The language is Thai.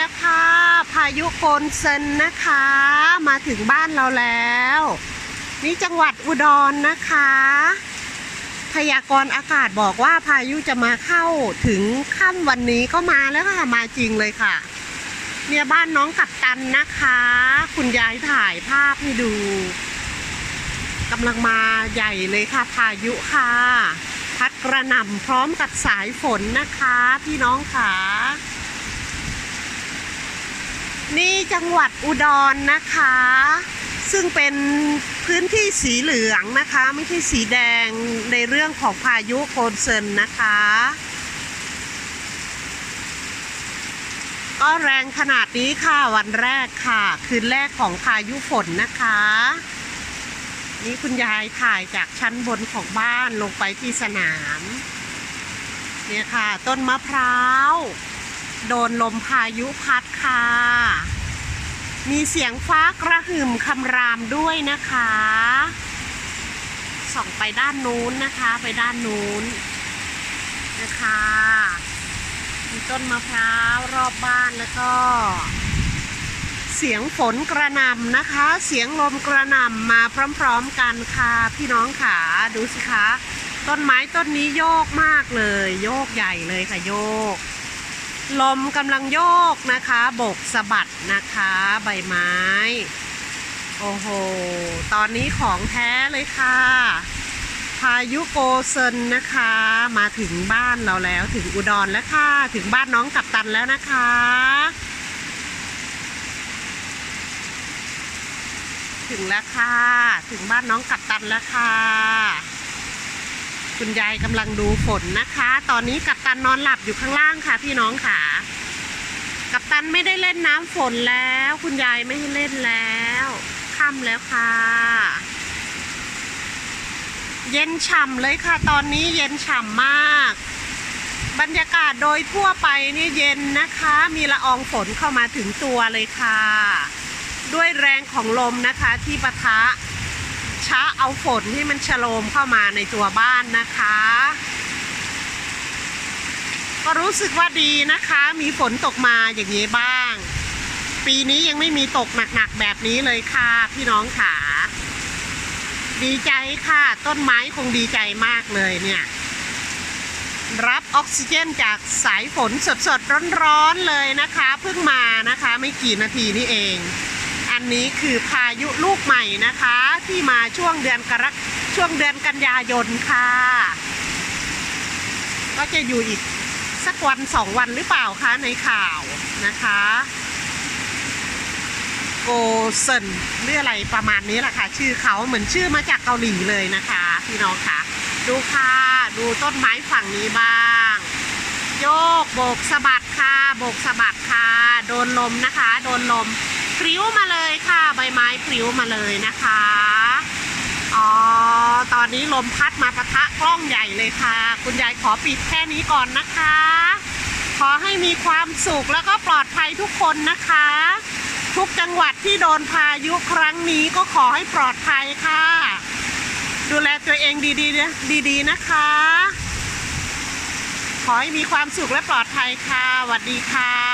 แล้วค่ะ พายุโกนเซนนะคะ มาถึงบ้านเราแล้ว นี่จังหวัดอุดรนะคะ พยากรณ์อากาศบอกว่าพายุจะมาเข้าถึงค่ำวันนี้ก็มาแล้วค่ะ มาจริงเลยค่ะ เนี่ยบ้านน้องกัปตันนะคะ คุณยายถ่ายภาพให้ดูกำลังมาใหญ่เลยค่ะ พายุค่ะ พัดกระหน่ำพร้อมกับสายฝนนะคะ พี่น้องค่ะ นี่จังหวัดอุดรนะคะ ซึ่งเป็นพื้นที่สีเหลืองนะคะ ไม่ใช่สีแดงในเรื่องของพายุโคนเซินนะคะ ก็แรงขนาดนี้ค่ะวันแรกค่ะ คืนแรกของพายุฝนนะคะ นี่คุณยายถ่ายจากชั้นบนของบ้านลงไปที่สนาม เนี่ยค่ะ ต้นมะพร้าว โดนลมพายุพัดค่ะ มีเสียงฟ้ากระหึ่มคำรามด้วยนะคะ ส่องไปด้านนู้นนะคะ ไปด้านนู้นนะคะ มีต้นมะพร้าวรอบบ้านแล้วก็ เสียงฝนกระหน่ำนะคะ เสียงลมกระหน่ำมาพร้อมๆกันค่ะพี่น้องขาดูสิคะ ต้นไม้ต้นนี้โยกมากเลย โยกใหญ่เลยค่ะโยก ลมกำลังโยกนะคะบกสะบัดนะคะ ใบไม้ โอ้โห ตอนนี้ของแท้เลยค่ะ พายุโกเซนนะคะ มาถึงบ้านเราแล้วถึงอุดรแล้วค่ะ ถึงบ้านน้องกัปตันแล้วนะคะ ถึงแล้วค่ะ ถึงบ้านน้องกัปตันแล้วค่ะ คุณยายกำลังดูฝนนะคะ ตอนนี้กัปตันนอนหลับอยู่ข้างล่างค่ะ พี่น้องค่ะ กัปตันไม่ได้เล่นน้ำฝนแล้ว คุณยายไม่ให้เล่นแล้วค่ำแล้วค่ะ เย็นฉ่ำเลยค่ะ ตอนนี้เย็นฉ่ำมาก บรรยากาศโดยทั่วไปนี่เย็นนะคะ มีละอองฝนเข้ามาถึงตัวเลยค่ะ ด้วยแรงของลมนะคะที่ปะทะ ช้าเอาฝนที่มันฉโลมเข้ามาในตัวบ้านนะคะ ก็รู้สึกว่าดีนะคะ มีฝนตกมาอย่างนี้บ้าง ปีนี้ยังไม่มีตกหนักๆแบบนี้เลยค่ะ พี่น้องค่ะดีใจค่ะ ต้นไม้คงดีใจมากเลยเนี่ยรับออกซิเจนจากสายฝนสดๆ ร้อนๆเลยนะคะ เพิ่งมานะคะ ไม่กี่นาทีนี่เอง อันนี้คือพายุลูกใหม่นะคะ ที่มาช่วงเดือนกรกช่วงเดือนกันยายนค่ะ ก็จะอยู่อีกสักวันสองวันหรือเปล่าคะในข่าวนะคะโกเซนหรืออะไรประมาณนี้แหละค่ะ ชื่อเขาเหมือนชื่อมาจากเกาหลีเลยนะคะ พี่น้องค่ะ ดูค่ะ ดูต้นไม้ฝั่งนี้บ้าง โยกโบกสะบัดค่ะโบกสะบัดค่ะ โดนลมนะคะ โดนลมปลิวมาเลยค่ะ ใบไม้ปลิวมาเลยนะคะ ตอนนี้ลมพัดมาปะทะกล้องใหญ่เลยค่ะ คุณยายขอปิดแค่นี้ก่อนนะคะ ขอให้มีความสุขแล้วก็ปลอดภัยทุกคนนะคะ ทุกจังหวัดที่โดนพายุครั้งนี้ก็ขอให้ปลอดภัยค่ะ ดูแลตัวเองดีๆนะดีๆนะคะ ขอให้มีความสุขและปลอดภัยค่ะสวัสดีค่ะ